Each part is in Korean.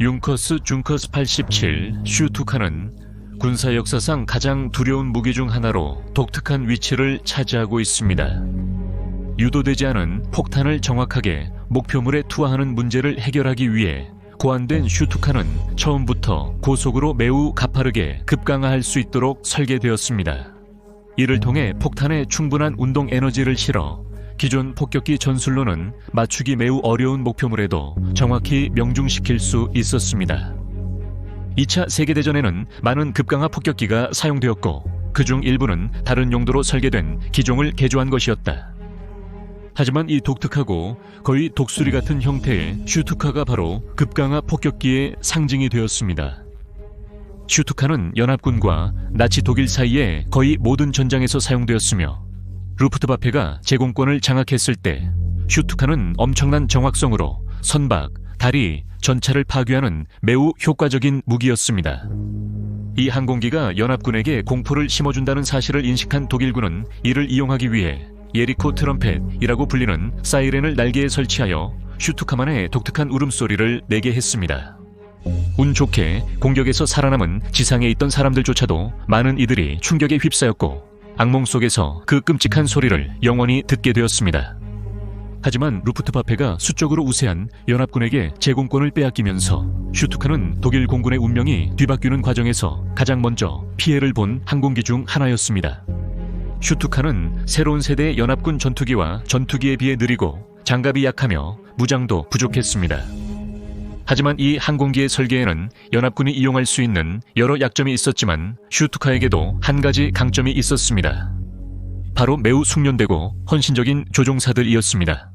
융커스 중커스 87 슈투카는 군사 역사상 가장 두려운 무기 중 하나로 독특한 위치를 차지하고 있습니다. 유도되지 않은 폭탄을 정확하게 목표물에 투하하는 문제를 해결하기 위해 고안된 슈투카는 처음부터 고속으로 매우 가파르게 급강하할 수 있도록 설계되었습니다. 이를 통해 폭탄에 충분한 운동 에너지를 실어 기존 폭격기 전술로는 맞추기 매우 어려운 목표물에도 정확히 명중시킬 수 있었습니다. 2차 세계대전에는 많은 급강하 폭격기가 사용되었고 그중 일부는 다른 용도로 설계된 기종을 개조한 것이었다. 하지만 이 독특하고 거의 독수리 같은 형태의 슈투카가 바로 급강하 폭격기의 상징이 되었습니다. 슈투카는 연합군과 나치 독일 사이에 거의 모든 전장에서 사용되었으며 루프트바페가 제공권을 장악했을 때 슈투카는 엄청난 정확성으로 선박, 다리, 전차를 파괴하는 매우 효과적인 무기였습니다. 이 항공기가 연합군에게 공포를 심어준다는 사실을 인식한 독일군은 이를 이용하기 위해 예리코 트럼펫이라고 불리는 사이렌을 날개에 설치하여 슈투카만의 독특한 울음소리를 내게 했습니다. 운 좋게 공격에서 살아남은 지상에 있던 사람들조차도 많은 이들이 충격에 휩싸였고 악몽 속에서 그 끔찍한 소리를 영원히 듣게 되었습니다. 하지만 루프트바페가 수적으로 우세한 연합군에게 제공권을 빼앗기면서 슈투카는 독일 공군의 운명이 뒤바뀌는 과정에서 가장 먼저 피해를 본 항공기 중 하나였습니다. 슈투카는 새로운 세대의 연합군 전투기와 전투기에 비해 느리고 장갑이 약하며 무장도 부족했습니다. 하지만 이 항공기의 설계에는 연합군이 이용할 수 있는 여러 약점이 있었지만 슈투카에게도 한 가지 강점이 있었습니다. 바로 매우 숙련되고 헌신적인 조종사들이었습니다.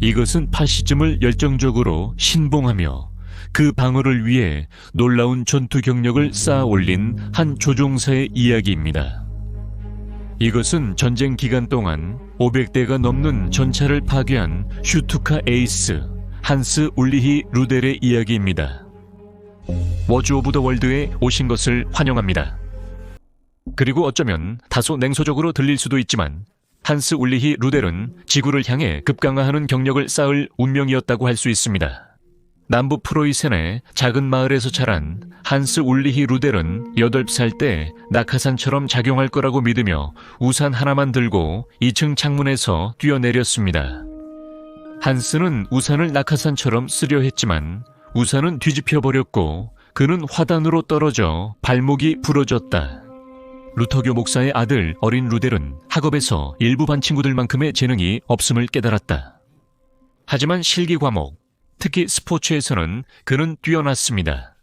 이것은 파시즘을 열정적으로 신봉하며 그 방어를 위해 놀라운 전투 경력을 쌓아 올린 한 조종사의 이야기입니다. 이것은 전쟁 기간 동안 500대가 넘는 전차를 파괴한 슈투카 에이스 한스 울리히 루델의 이야기입니다. 워즈 오브 더 월드에 오신 것을 환영합니다. 그리고 어쩌면 다소 냉소적으로 들릴 수도 있지만 한스 울리히 루델은 지구를 향해 급강화하는 경력을 쌓을 운명이었다고 할 수 있습니다. 남부 프로이센의 작은 마을에서 자란 한스 울리히 루델은 8살 때 낙하산처럼 작용할 거라고 믿으며 우산 하나만 들고 2층 창문에서 뛰어내렸습니다. 한스는 우산을 낙하산처럼 쓰려 했지만 우산은 뒤집혀 버렸고 그는 화단으로 떨어져 발목이 부러졌다. 루터교 목사의 아들 어린 루델은 학업에서 일부 반 친구들만큼의 재능이 없음을 깨달았다. 하지만 실기 과목, 특히 스포츠에서는 그는 뛰어났습니다.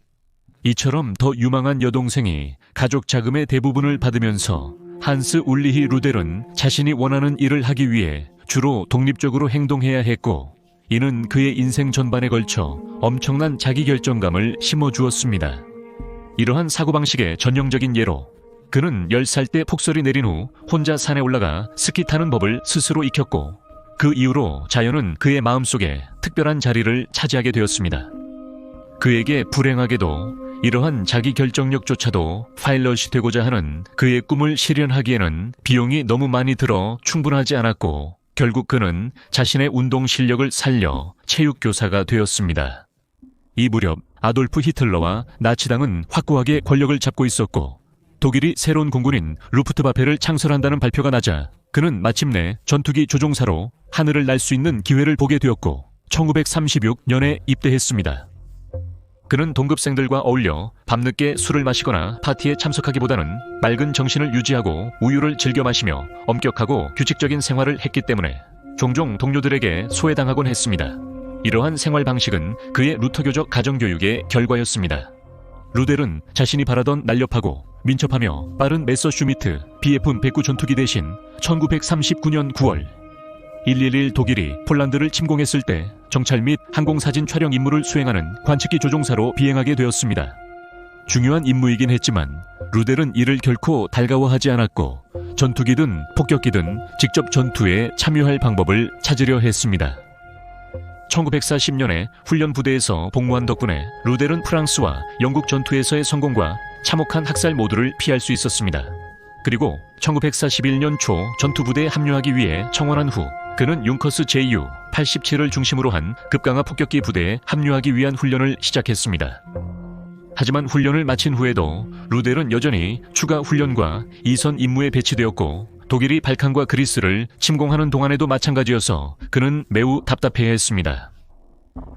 이처럼 더 유망한 여동생이 가족 자금의 대부분을 받으면서 한스 울리히 루델은 자신이 원하는 일을 하기 위해 주로 독립적으로 행동해야 했고 이는 그의 인생 전반에 걸쳐 엄청난 자기 결정감을 심어주었습니다. 이러한 사고방식의 전형적인 예로 그는 10살 때 폭설이 내린 후 혼자 산에 올라가 스키 타는 법을 스스로 익혔고 그 이후로 자연은 그의 마음속에 특별한 자리를 차지하게 되었습니다. 그에게 불행하게도 이러한 자기 결정력조차도 파일럿이 되고자 하는 그의 꿈을 실현하기에는 비용이 너무 많이 들어 충분하지 않았고 결국 그는 자신의 운동 실력을 살려 체육교사가 되었습니다. 이 무렵 아돌프 히틀러와 나치당은 확고하게 권력을 잡고 있었고 독일이 새로운 공군인 루프트바페를 창설한다는 발표가 나자 그는 마침내 전투기 조종사로 하늘을 날 수 있는 기회를 보게 되었고 1936년에 입대했습니다. 그는 동급생들과 어울려 밤늦게 술을 마시거나 파티에 참석하기보다는 맑은 정신을 유지하고 우유를 즐겨 마시며 엄격하고 규칙적인 생활을 했기 때문에 종종 동료들에게 소외당하곤 했습니다. 이러한 생활 방식은 그의 루터교적 가정교육의 결과였습니다. 루델은 자신이 바라던 날렵하고 민첩하며 빠른 메서슈미트 BF-109 전투기 대신 1939년 9월 111 독일이 폴란드를 침공했을 때 정찰 및 항공사진 촬영 임무를 수행하는 관측기 조종사로 비행하게 되었습니다. 중요한 임무이긴 했지만 루델은 이를 결코 달가워하지 않았고 전투기든 폭격기든 직접 전투에 참여할 방법을 찾으려 했습니다. 1940년에 훈련 부대에서 복무한 덕분에 루델은 프랑스와 영국 전투에서의 성공과 참혹한 학살 모두를 피할 수 있었습니다. 그리고 1941년 초 전투부대에 합류하기 위해 청원한 후 그는 융커스 JU 87을 중심으로 한 급강화 폭격기 부대에 합류하기 위한 훈련을 시작했습니다. 하지만 훈련을 마친 후에도 루델은 여전히 추가 훈련과 이선 임무에 배치되었고 독일이 발칸과 그리스를 침공하는 동안에도 마찬가지여서 그는 매우 답답해했습니다.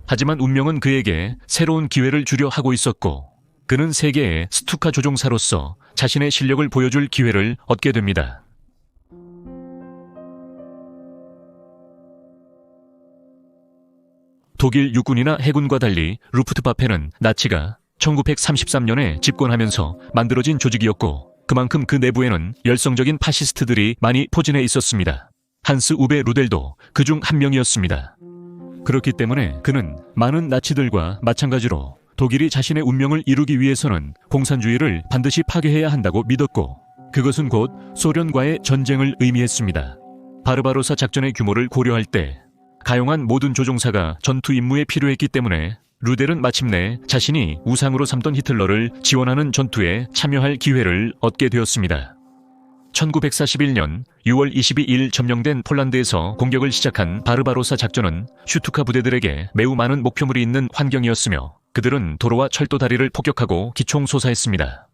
하지만 운명은 그에게 새로운 기회를 주려 하고 있었고 그는 세계의 스투카 조종사로서 자신의 실력을 보여줄 기회를 얻게 됩니다. 독일 육군이나 해군과 달리 루프트바페는 나치가 1933년에 집권하면서 만들어진 조직이었고 그만큼 그 내부에는 열성적인 파시스트들이 많이 포진해 있었습니다. 한스 우베 루델도 그 중 한 명이었습니다. 그렇기 때문에 그는 많은 나치들과 마찬가지로 독일이 자신의 운명을 이루기 위해서는 공산주의를 반드시 파괴해야 한다고 믿었고 그것은 곧 소련과의 전쟁을 의미했습니다. 바르바로사 작전의 규모를 고려할 때 가용한 모든 조종사가 전투 임무에 필요했기 때문에 루델은 마침내 자신이 우상으로 삼던 히틀러를 지원하는 전투에 참여할 기회를 얻게 되었습니다. 1941년 6월 22일 점령된 폴란드에서 공격을 시작한 바르바로사 작전은 슈투카 부대들에게 매우 많은 목표물이 있는 환경이었으며 그들은 도로와 철도 다리를 폭격하고 기총소사했습니다.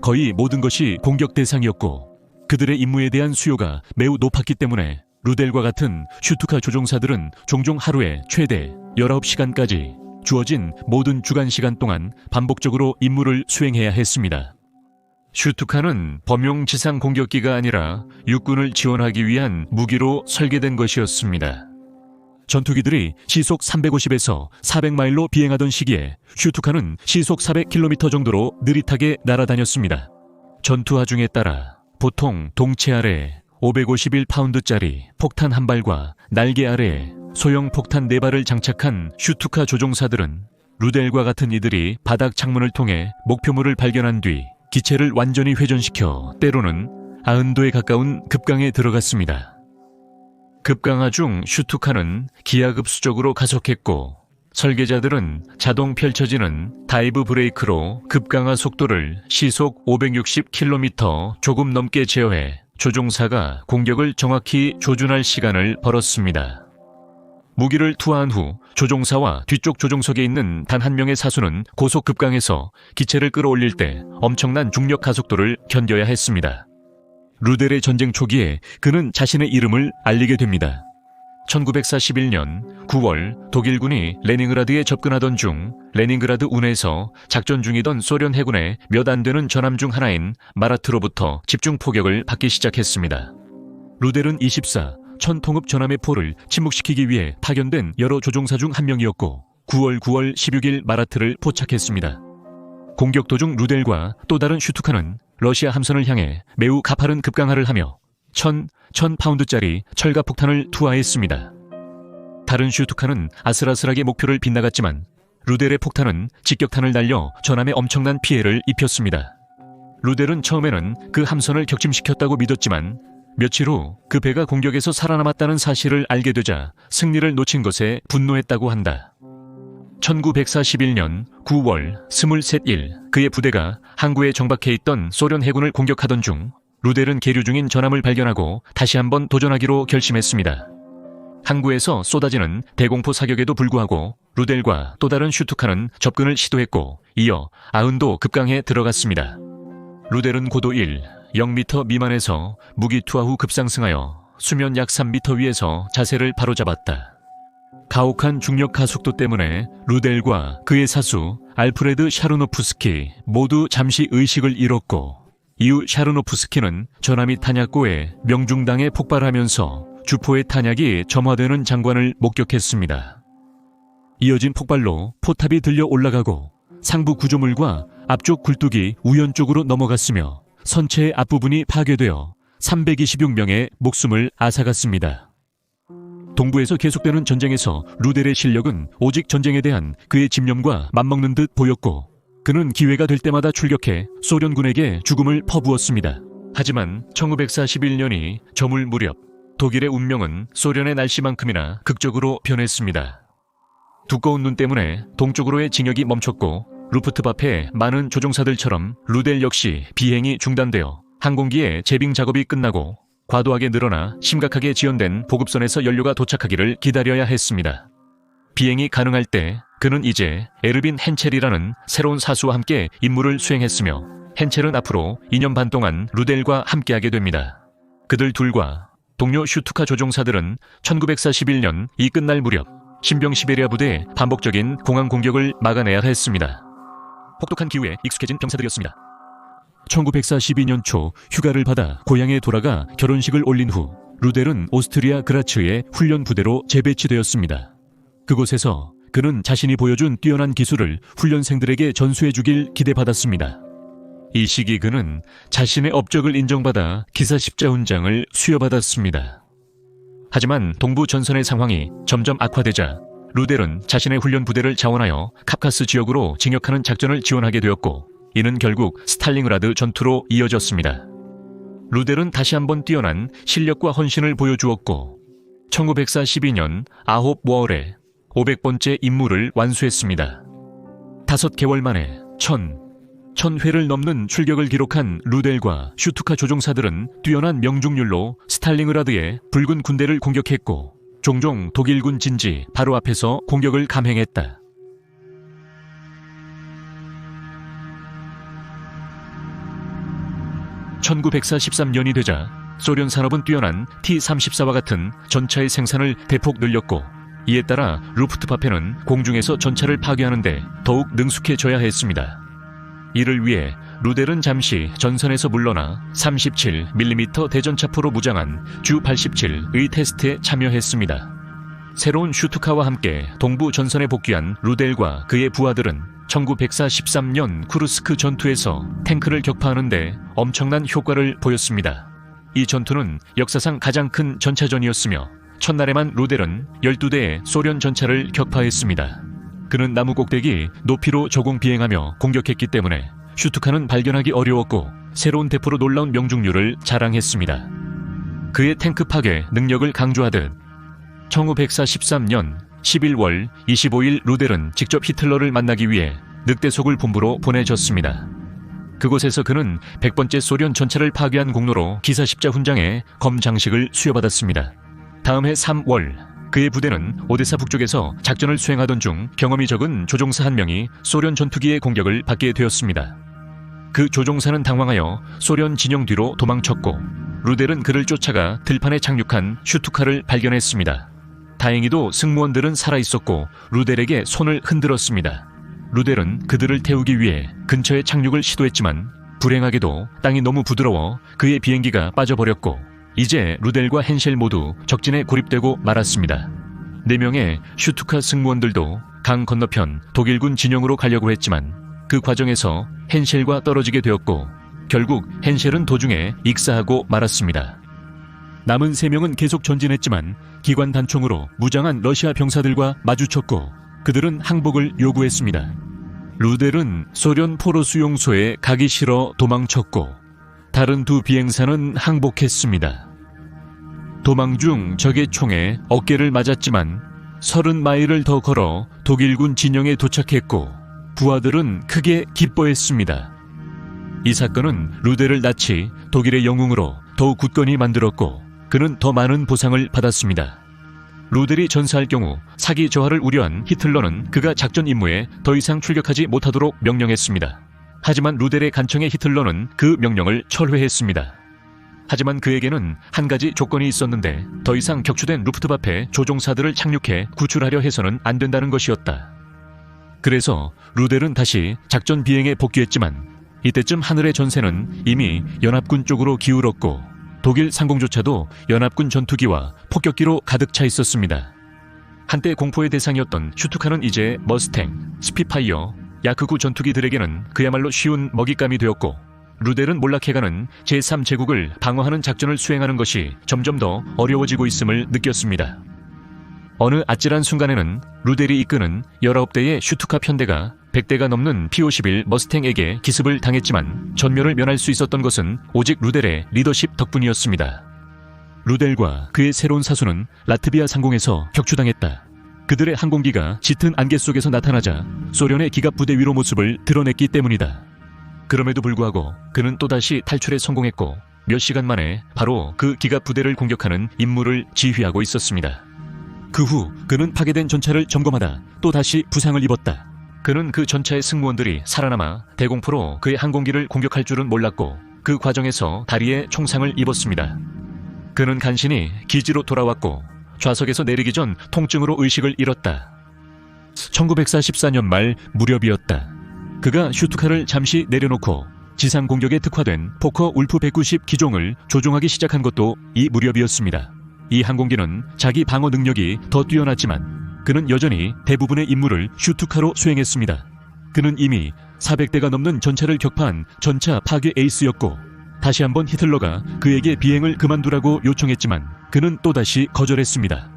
거의 모든 것이 공격 대상이었고 그들의 임무에 대한 수요가 매우 높았기 때문에 루델과 같은 슈투카 조종사들은 종종 하루에 최대 19시간까지 주어진 모든 주간 시간 동안 반복적으로 임무를 수행해야 했습니다. 슈투카는 범용 지상 공격기가 아니라 육군을 지원하기 위한 무기로 설계된 것이었습니다. 전투기들이 시속 350에서 400마일로 비행하던 시기에 슈투카는 시속 400km 정도로 느릿하게 날아다녔습니다. 전투화 중에 따라 보통 동체 아래 551파운드짜리 폭탄 한 발과 날개 아래에 소형 폭탄 네 발을 장착한 슈투카 조종사들은 루델과 같은 이들이 바닥 창문을 통해 목표물을 발견한 뒤 기체를 완전히 회전시켜 때로는 아흔도에 가까운 급강에 들어갔습니다. 급강하 중 슈투카는 기하급수적으로 가속했고 설계자들은 자동 펼쳐지는 다이브 브레이크로 급강하 속도를 시속 560km 조금 넘게 제어해 조종사가 공격을 정확히 조준할 시간을 벌었습니다. 무기를 투하한 후 조종사와 뒤쪽 조종석에 있는 단 한 명의 사수는 고속 급강에서 기체를 끌어올릴 때 엄청난 중력 가속도를 견뎌야 했습니다. 루델의 전쟁 초기에 그는 자신의 이름을 알리게 됩니다. 1941년 9월 독일군이 레닌그라드에 접근하던 중 레닌그라드 운에서 작전 중이던 소련 해군의 몇 안 되는 전함 중 하나인 마라트로부터 집중 포격을 받기 시작했습니다. 루델은 24 천통읍 전함의 포를 침묵시키기 위해 파견된 여러 조종사 중 한 명이었고 9월 9월 16일 마라트를 포착했습니다. 공격 도중 루델과 또 다른 슈투카는 러시아 함선을 향해 매우 가파른 급강하를 하며 천, 천 파운드짜리 철갑 폭탄을 투하했습니다. 다른 슈투카는 아슬아슬하게 목표를 빗나갔지만 루델의 폭탄은 직격탄을 날려 전함에 엄청난 피해를 입혔습니다. 루델은 처음에는 그 함선을 격침시켰다고 믿었지만 며칠 후 그 배가 공격에서 살아남았다는 사실을 알게 되자 승리를 놓친 것에 분노했다고 한다. 1941년 9월 23일 그의 부대가 항구에 정박해 있던 소련 해군을 공격하던 중 루델은 계류 중인 전함을 발견하고 다시 한번 도전하기로 결심했습니다. 항구에서 쏟아지는 대공포 사격에도 불구하고 루델과 또 다른 슈투카는 접근을 시도했고 이어 아흔도 급강에 들어갔습니다. 루델은 고도 1, 0m 미만에서 무기 투하 후 급상승하여 수면 약 3m 위에서 자세를 바로잡았다. 가혹한 중력 가속도 때문에 루델과 그의 사수 알프레드 샤르노프스키 모두 잠시 의식을 잃었고 이후 샤르노프스키는 전함이 탄약고에 명중당에 폭발하면서 주포의 탄약이 점화되는 장관을 목격했습니다. 이어진 폭발로 포탑이 들려 올라가고 상부 구조물과 앞쪽 굴뚝이 우연 쪽으로 넘어갔으며 선체의 앞부분이 파괴되어 326명의 목숨을 앗아갔습니다. 동부에서 계속되는 전쟁에서 루델의 실력은 오직 전쟁에 대한 그의 집념과 맞먹는 듯 보였고 그는 기회가 될 때마다 출격해 소련군에게 죽음을 퍼부었습니다. 하지만 1941년이 저물 무렵 독일의 운명은 소련의 날씨만큼이나 극적으로 변했습니다. 두꺼운 눈 때문에 동쪽으로의 진격이 멈췄고 루프트바페 많은 조종사들처럼 루델 역시 비행이 중단되어 항공기의 재빙 작업이 끝나고 과도하게 늘어나 심각하게 지연된 보급선에서 연료가 도착하기를 기다려야 했습니다. 비행이 가능할 때 그는 이제 에르빈 헨첼이라는 새로운 사수와 함께 임무를 수행했으며 헨첼은 앞으로 2년 반 동안 루델과 함께하게 됩니다. 그들 둘과 동료 슈투카 조종사들은 1941년 이 끝날 무렵 신병 시베리아 부대의 반복적인 공항 공격을 막아내야 했습니다. 혹독한 기후에 익숙해진 병사들이었습니다. 1942년 초 휴가를 받아 고향에 돌아가 결혼식을 올린 후 루델은 오스트리아 그라츠의 훈련 부대로 재배치되었습니다. 그곳에서 그는 자신이 보여준 뛰어난 기술을 훈련생들에게 전수해 주길 기대받았습니다. 이 시기 그는 자신의 업적을 인정받아 기사 십자훈장을 수여받았습니다. 하지만 동부 전선의 상황이 점점 악화되자 루델은 자신의 훈련 부대를 자원하여 카카스 지역으로 진격하는 작전을 지원하게 되었고 이는 결국 스탈링그라드 전투로 이어졌습니다. 루델은 다시 한번 뛰어난 실력과 헌신을 보여주었고 1942년 아홉 월에 500번째 임무를 완수했습니다. 다섯 개월 만에 천, 천회를 넘는 출격을 기록한 루델과 슈투카 조종사들은 뛰어난 명중률로 스탈링그라드의 붉은 군대를 공격했고 종종 독일군 진지 바로 앞에서 공격을 감행했다. (1943년이) 되자 소련 산업은 뛰어난 T-34와 같은 전차의 생산을 대폭 늘렸고 이에 따라 루프트파페는 공중에서 전차를 파괴하는데 더욱 능숙해져야 했습니다. 이를 위해 루델은 잠시 전선에서 물러나 37mm 대전차포로 무장한 주 87의 테스트에 참여했습니다. 새로운 슈투카와 함께 동부 전선에 복귀한 루델과 그의 부하들은 1943년 쿠르스크 전투에서 탱크를 격파하는데 엄청난 효과를 보였습니다. 이 전투는 역사상 가장 큰 전차전이었으며 첫날에만 루델은 12대의 소련 전차를 격파했습니다. 그는 나무 꼭대기 높이로 저공 비행하며 공격했기 때문에 슈투카는 발견하기 어려웠고 새로운 대포로 놀라운 명중률을 자랑했습니다. 그의 탱크 파괴 능력을 강조하듯 1943년 11월 25일 루델은 직접 히틀러를 만나기 위해 늑대속을 본부로 보내졌습니다. 그곳에서 그는 100번째 소련 전차를 파괴한 공로로 기사 십자 훈장에 검 장식을 수여받았습니다. 다음 해 3월 그의 부대는 오데사 북쪽에서 작전을 수행하던 중 경험이 적은 조종사 한 명이 소련 전투기의 공격을 받게 되었습니다. 그 조종사는 당황하여 소련 진영 뒤로 도망쳤고 루델은 그를 쫓아가 들판에 착륙한 슈투카를 발견했습니다. 다행히도 승무원들은 살아 있었고 루델에게 손을 흔들었습니다. 루델은 그들을 태우기 위해 근처에 착륙을 시도했지만 불행하게도 땅이 너무 부드러워 그의 비행기가 빠져버렸고 이제 루델과 헨셸 모두 적진에 고립되고 말았습니다. 네 명의 슈투카 승무원들도 강 건너편 독일군 진영으로 가려고 했지만 그 과정에서 헨셸과 떨어지게 되었고 결국 헨셸은 도중에 익사하고 말았습니다. 남은 세 명은 계속 전진했지만 기관 단총으로 무장한 러시아 병사들과 마주쳤고 그들은 항복을 요구했습니다. 루델은 소련 포로 수 용소에 가기 싫어 도망쳤고 다른 두 비행사는 항복했습니다. 도망 중 적의 총에 어깨를 맞았지만 30마일을 더 걸어 독일군 진영에 도착했고 부하들은 크게 기뻐했습니다. 이 사건은 루델을 낯이 독일의 영웅으로 더욱 굳건히 만들었고 그는 더 많은 보상을 받았습니다. 루델이 전사할 경우 사기 저하를 우려한 히틀러는 그가 작전 임무에 더 이상 출격하지 못하도록 명령했습니다. 하지만 루델의 간청에 히틀러는 그 명령을 철회했습니다. 하지만 그에게는 한 가지 조건이 있었는데 더 이상 격추된 루프트바페 조종사들을 착륙해 구출하려 해서는 안 된다는 것이었다. 그래서 루델은 다시 작전 비행에 복귀했지만 이때쯤 하늘의 전세는 이미 연합군 쪽으로 기울었고 독일 상공조차도 연합군 전투기와 폭격기로 가득 차 있었습니다. 한때 공포의 대상이었던 슈투카는 이제 머스탱, 스피파이어, 야크구 전투기들에게는 그야말로 쉬운 먹잇감이 되었고 루델은 몰락해가는 제3제국을 방어하는 작전을 수행하는 것이 점점 더 어려워지고 있음을 느꼈습니다. 어느 아찔한 순간에는 루델이 이끄는 19대의 슈투카 편대가 100대가 넘는 P-51 머스탱에게 기습을 당했지만 전면을 면할 수 있었던 것은 오직 루델의 리더십 덕분이었습니다. 루델과 그의 새로운 사수는 라트비아 상공에서 격추당했다. 그들의 항공기가 짙은 안개 속에서 나타나자 소련의 기갑 부대 위로 모습을 드러냈기 때문이다. 그럼에도 불구하고 그는 또다시 탈출에 성공했고 몇 시간 만에 바로 그 기갑 부대를 공격하는 임무를 지휘하고 있었습니다. 그 후 그는 파괴된 전차를 점검하다 또 다시 부상을 입었다. 그는 그 전차의 승무원들이 살아남아 대공포로 그의 항공기를 공격할 줄은 몰랐고 그 과정에서 다리에 총상을 입었습니다. 그는 간신히 기지로 돌아왔고 좌석에서 내리기 전 통증으로 의식을 잃었다. 1944년 말 무렵이었다. 그가 슈투카를 잠시 내려놓고 지상 공격에 특화된 포커 울프 190 기종을 조종하기 시작한 것도 이 무렵이었습니다. 이 항공기는 자기 방어 능력이 더 뛰어났지만 그는 여전히 대부분의 임무를 슈투카로 수행했습니다. 그는 이미 400대가 넘는 전차를 격파한 전차 파괴 에이스였고 다시 한번 히틀러가 그에게 비행을 그만두라고 요청했지만 그는 또다시 거절했습니다.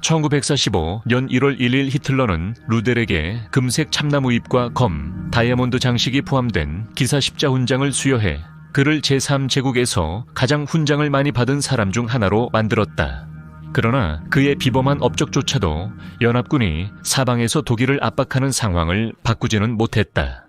1945년 1월 1일 히틀러는 루델에게 금색 참나무 잎과 검, 다이아몬드 장식이 포함된 기사 십자 훈장을 수여해 그를 제3제국에서 가장 훈장을 많이 받은 사람 중 하나로 만들었다. 그러나 그의 비범한 업적조차도 연합군이 사방에서 독일을 압박하는 상황을 바꾸지는 못했다.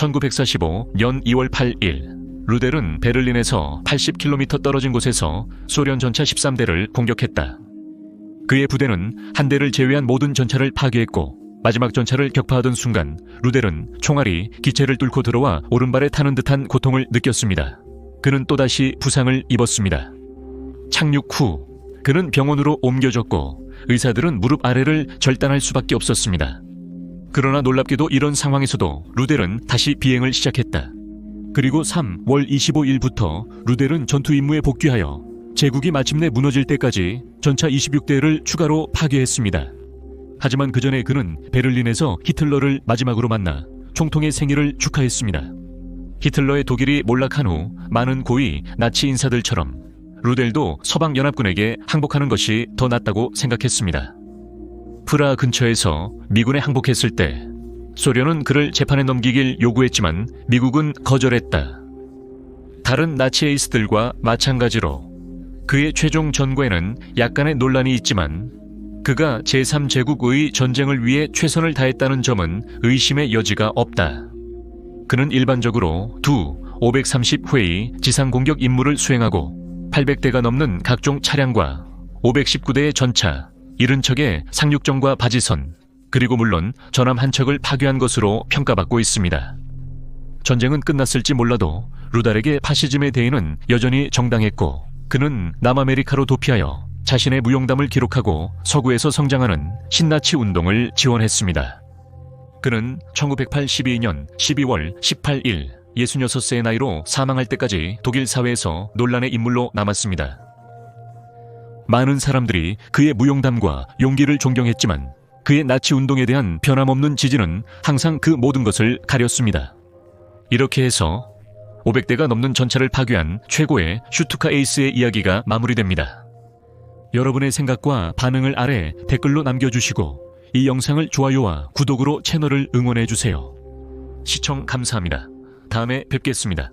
1945년 2월 8일 루델은 베를린에서 80km 떨어진 곳에서 소련 전차 13대를 공격했다. 그의 부대는 한 대를 제외한 모든 전차를 파괴했고 마지막 전차를 격파하던 순간 루델은 총알이 기체를 뚫고 들어와 오른발에 타는 듯한 고통을 느꼈습니다. 그는 또다시 부상을 입었습니다. 착륙 후 그는 병원으로 옮겨졌고 의사들은 무릎 아래를 절단할 수밖에 없었습니다. 그러나 놀랍게도 이런 상황에서도 루델은 다시 비행을 시작했다. 그리고 3월 25일부터 루델은 전투 임무에 복귀하여 제국이 마침내 무너질 때까지 전차 26대를 추가로 파괴했습니다. 하지만 그 전에 그는 베를린에서 히틀러를 마지막으로 만나 총통의 생일을 축하했습니다. 히틀러의 독일이 몰락한 후 많은 고위 나치 인사들처럼 루델도 서방 연합군에게 항복하는 것이 더 낫다고 생각했습니다. 프라 근처에서 미군에 항복했을 때 소련은 그를 재판에 넘기길 요구했지만 미국은 거절했다. 다른 나치 에이스들과 마찬가지로 그의 최종 전과에는 약간의 논란이 있지만 그가 제3제국의 전쟁을 위해 최선을 다했다는 점은 의심의 여지가 없다. 그는 일반적으로 두 530회의 지상 공격 임무를 수행하고 800대가 넘는 각종 차량과 519대의 전차, 70척의 상륙정과 바지선, 그리고 물론 전함 한 척을 파괴한 것으로 평가받고 있습니다. 전쟁은 끝났을지 몰라도 루달에게 파시즘의 대의는 여전히 정당했고 그는 남아메리카로 도피하여 자신의 무용담을 기록하고 서구에서 성장하는 신나치 운동을 지원했습니다. 그는 1982년 12월 18일 66세의 나이로 사망할 때까지 독일 사회에서 논란의 인물로 남았습니다. 많은 사람들이 그의 무용담과 용기를 존경했지만 그의 나치 운동에 대한 변함없는 지지는 항상 그 모든 것을 가렸습니다. 이렇게 해서 500대가 넘는 전차를 파괴한 최고의 슈투카 에이스의 이야기가 마무리됩니다. 여러분의 생각과 반응을 아래 댓글로 남겨주시고 이 영상을 좋아요와 구독으로 채널을 응원해주세요. 시청 감사합니다. 다음에 뵙겠습니다.